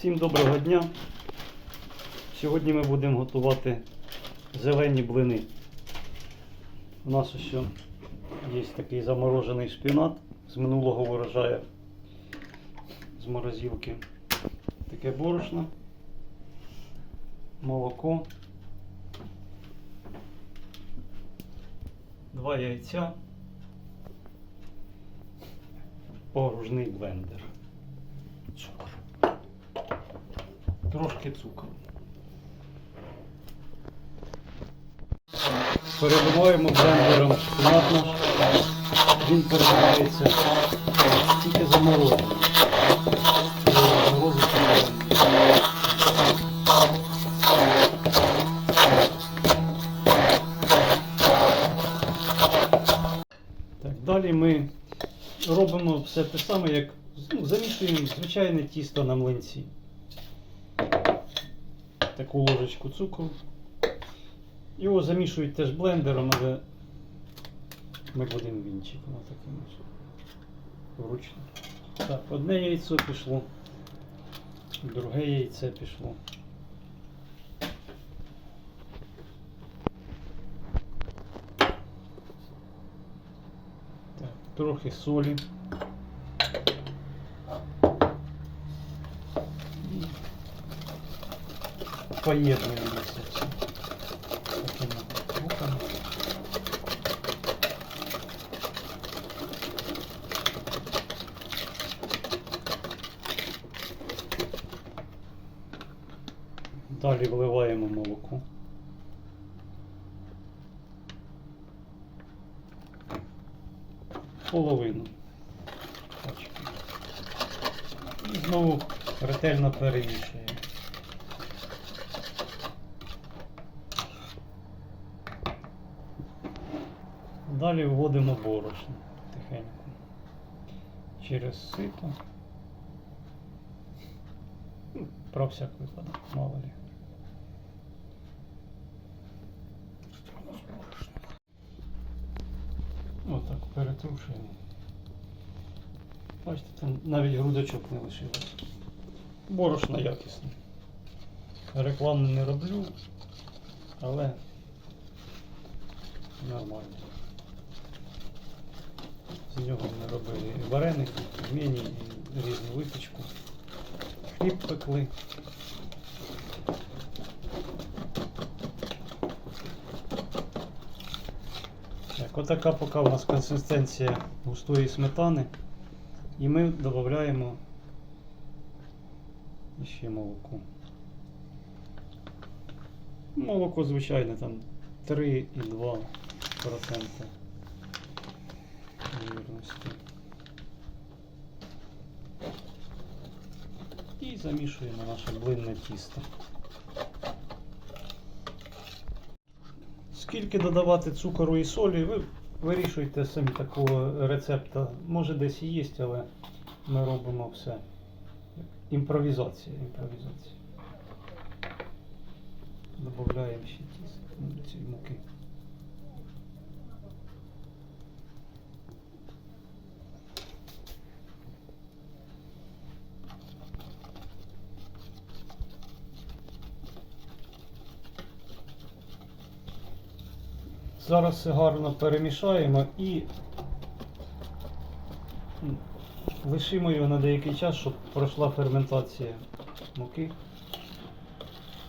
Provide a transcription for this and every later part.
Всім доброго дня. Сьогодні ми будемо готувати зелені блини. У нас ще є такий заморожений шпінат з минулого урожаю з морозилки. Таке борошно, молоко, два яйця, погружний блендер. Цукор. Трошки цукру. Перебиваємо блендером шпинат. Він перебивається тільки заморожений. Морозити не будемо. Так, далі ми робимо все те саме, як ну, замішуємо звичайне тісто на млинці. Таку ложечку цукру. Його замішують теж блендером, але ми будемо вінчиком таким ось вручну. Так, одне яйцо пішло, друге яйце пішло. Так, трохи солі. Поєднуємо це все. Такими. Далі вливаємо молоко. Половину. І знову ретельно перемішуємо. Далі вводимо борошно тихенько. Через сито. Ну, Про всяк випадок, мало ли. Отак, перетрушуємо. Бачите, там навіть грудочок не лишилось. Борошно якісне. Рекламу не роблю, але нормально. З нього ми робили вареники, і пельмені, і різну випічку. Хліб пекли. Так, отака поки у нас консистенція густої сметани. І ми додаємо ще молоко. Молоко звичайне там 3,2% вірності. І замішуємо наше блинне тісто. Скільки додавати цукору і солі, ви вирішуйте самі такого рецепта. Може десь і є, але ми робимо все. Імпровізація, імпровізація. Додаємо ще ці муки. Зараз все гарно перемішаємо і лишимо його на деякий час, щоб пройшла ферментація муки.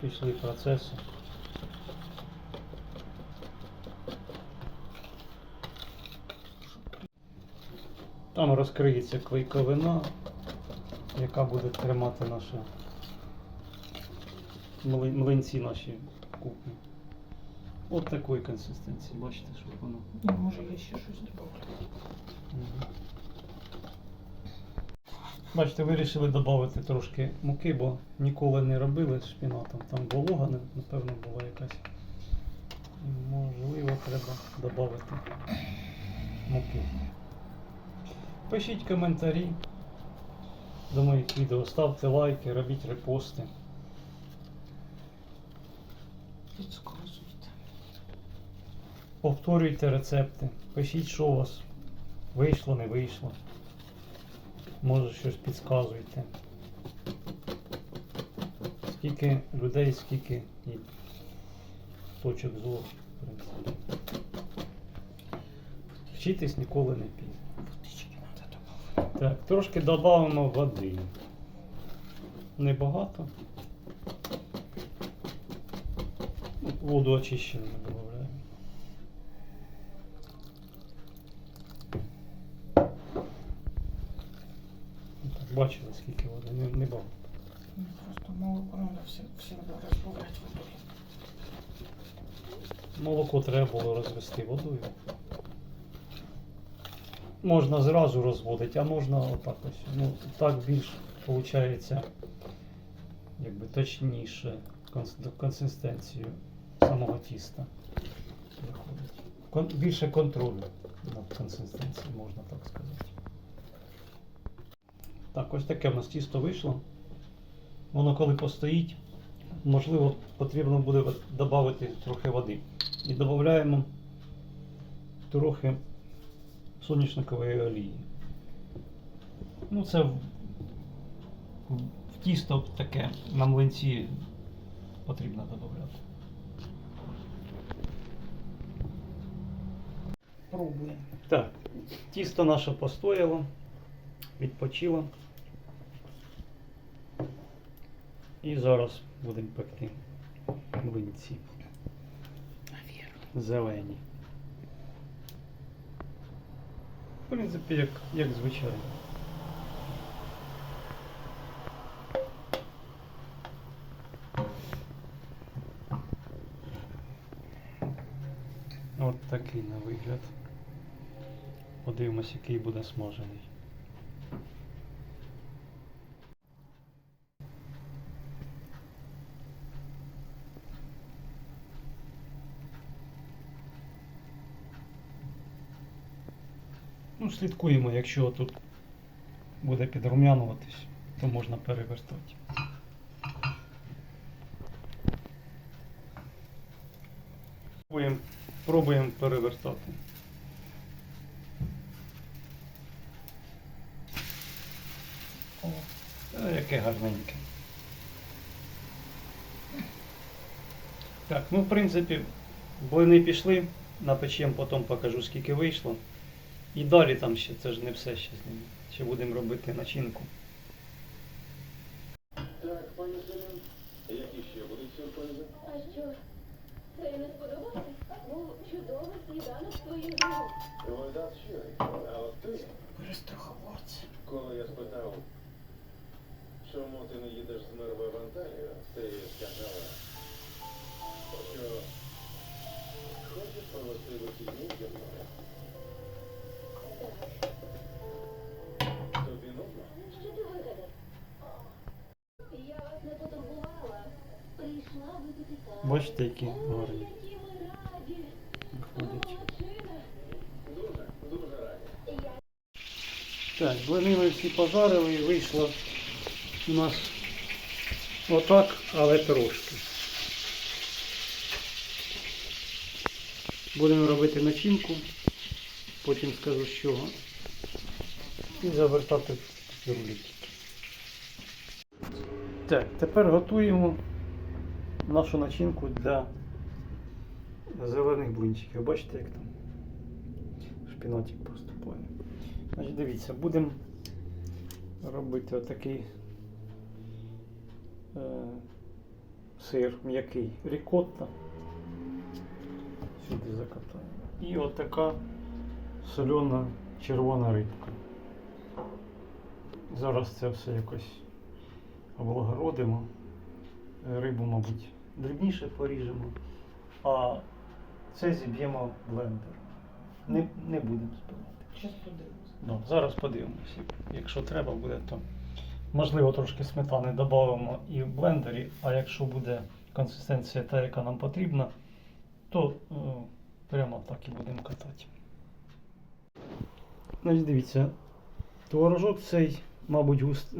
Пішли процеси. Там розкриється клейковина, яка буде тримати наші млинці наші купні. От такої консистенції, бачите, що воно. Ну, може я ще щось добавлю. Мгм. Бачите, вирішили додати трошки муки, бо ніколи не робили з шпінатом. Там волога, напевно, була якась. І, Можливо, треба додати муки. Пишіть коментарі до моїх відео, ставте лайки, робіть репости. Підсказуйте. Повторюйте рецепти, пишіть, що у вас вийшло, не вийшло. Може щось підказуйте. Стільки людей, скільки і точок зору, в принципі. Вчитись ніколи не пізно. Водички добавити. Так, трошки додамо води. Небагато. Ну, Воду очищену додаємо. Ну, так, Бачили, скільки води, не, не багато. Ну, Просто молоко надо все, всегда разбавлять водой. Молоко треба було розвести водою. Можна зразу розводити, а можна отак ось. Ну, так більш виходить, якби точніше консистенцію самого тіста виходить. Кон- більше контролю над консистенцією, можна так сказати. Так, ось таке в нас тісто вийшло. Воно коли постоїть, можливо, потрібно буде додати трохи води. І додаємо трохи соняшникової олії. Ну, це в, в, тісто таке на млинці потрібно додати. Пробуем. Так, тісто наше постояло, відпочило. І зараз будемо пекти млинці зелені. В принципі, як, як звичайно. От такий на вигляд. Подивимось, який буде смажений. Ну, слідкуємо, якщо тут буде підрум'януватись, то можна перевертати. Пробуємо, пробуємо перевертати. О, яке гарненьке. Так, ну в принципі, блини пішли, напечем, потім покажу, скільки вийшло. І далі там ще, це ж не все ще з ними. Ще будемо робити начинку. Так, пані Селін, які ще будуть сюрпризи? А що? Це не сподобалося? Був чудовий сніданок твоїх друг. Вода щирий. А от ти, перестраховаться. коли я спитав, чому ти не їдеш з Мирви в Анталію, ти сказала, що хочеш провести вихідні зі мною. Бачите, які гарні виходять. Так, блини всі пожарили і вийшло у нас отак, але трошки. Будемо робити начинку, потім скажу з чого. І завертати рулетики. Так, тепер готуємо нашу начинку для зелених блинчиків. Бачите, як там шпінатик поступає. Значить, дивіться, будемо робити отакий е, сир м'який рікотта. Сюди закатаємо. І отака солена червона рибка. Зараз це все якось облагородимо. Рибу, мабуть, дрібніше поріжемо, а це зіб'ємо в блендер. Не, не будемо збивати. Сейчас подивимось. Ну, зараз подивимося. Якщо треба буде, то можливо трошки сметани додамо і в блендері, а якщо буде консистенція та, яка нам потрібна, то е, прямо так і будемо катати. Значить, дивіться, творожок цей, мабуть, густ,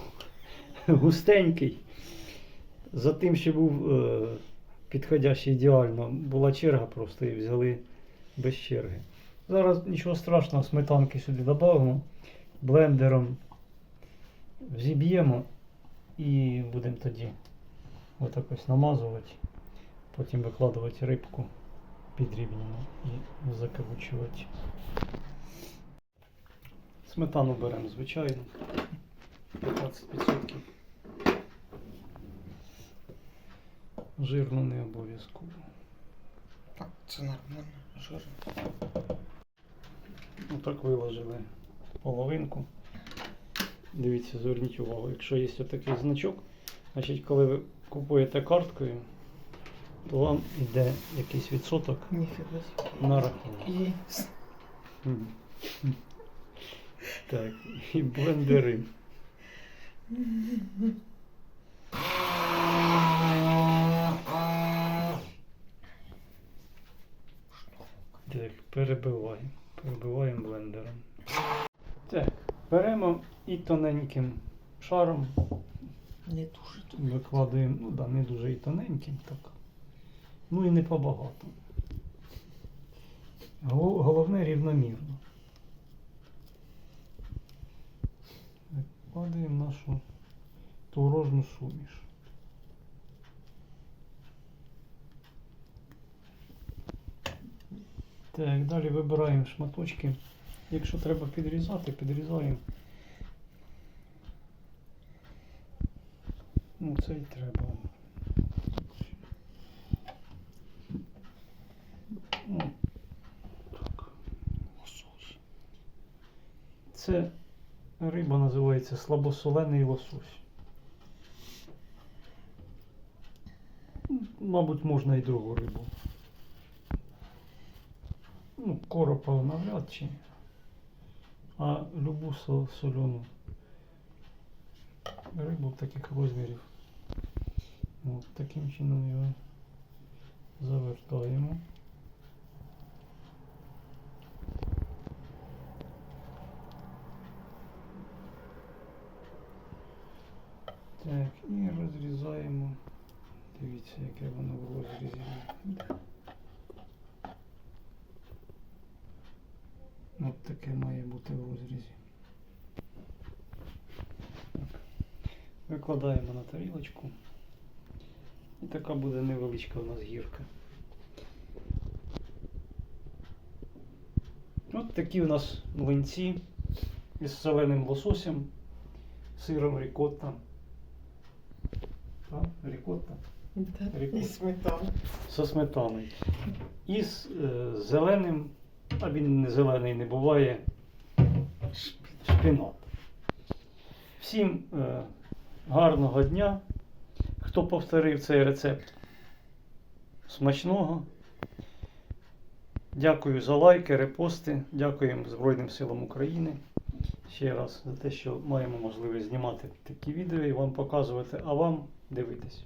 густенький. За тим, що був е, підходящий ідеально, була черга просто і взяли без черги. Зараз нічого страшного, сметанки сюди додамо, блендером зіб'ємо і будемо тоді отак ось намазувати, потім викладувати рибку підрівняно і закручувати. Сметану беремо звичайно. 15%. Жирну не обов'язково. Так, це нормально. Жирно. Ну так виложили половинку. Дивіться, зверніть увагу, якщо є отакий значок, значить коли ви купуєте карткою, то вам йде якийсь відсоток на рахунок. Так, і блендери. Так, перебиваємо. Перебиваємо блендером. Так, беремо і тоненьким шаром не дуже тут. викладаємо, ну да, не дуже і тоненьким, так. Ну і не побагато. Гол- Головне рівномірно. Викладаємо нашу творожну суміш. Так, далі вибираємо шматочки. Якщо треба підрізати, підрізаємо. Ну, це й треба. Це риба називається слабосолений лосось. Мабуть, можна і другу рибу. Ну, коропа навряд чи. А любу со- солену рибу таких розмірів. От таким чином його завертаємо. Так, і розрізаємо. Дивіться, яке воно в розрізі. От таке має бути в розрізі. Так. Викладаємо на тарілочку. І така буде невеличка у нас гірка. От такі у нас млинці із соленим лососем, сиром рікотта. А, рікотта. Да. Рікотта. І сметана. Со сметаною. І з е, зеленим, а він не зелений не буває, шпинат. Всім е, гарного дня. Хто повторив цей рецепт смачного. Дякую за лайки, репости. Дякуємо Збройним силам України. Ще раз за те, що маємо можливість знімати такі відео і вам показувати, а вам дивитись.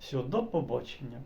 Все, до побачення.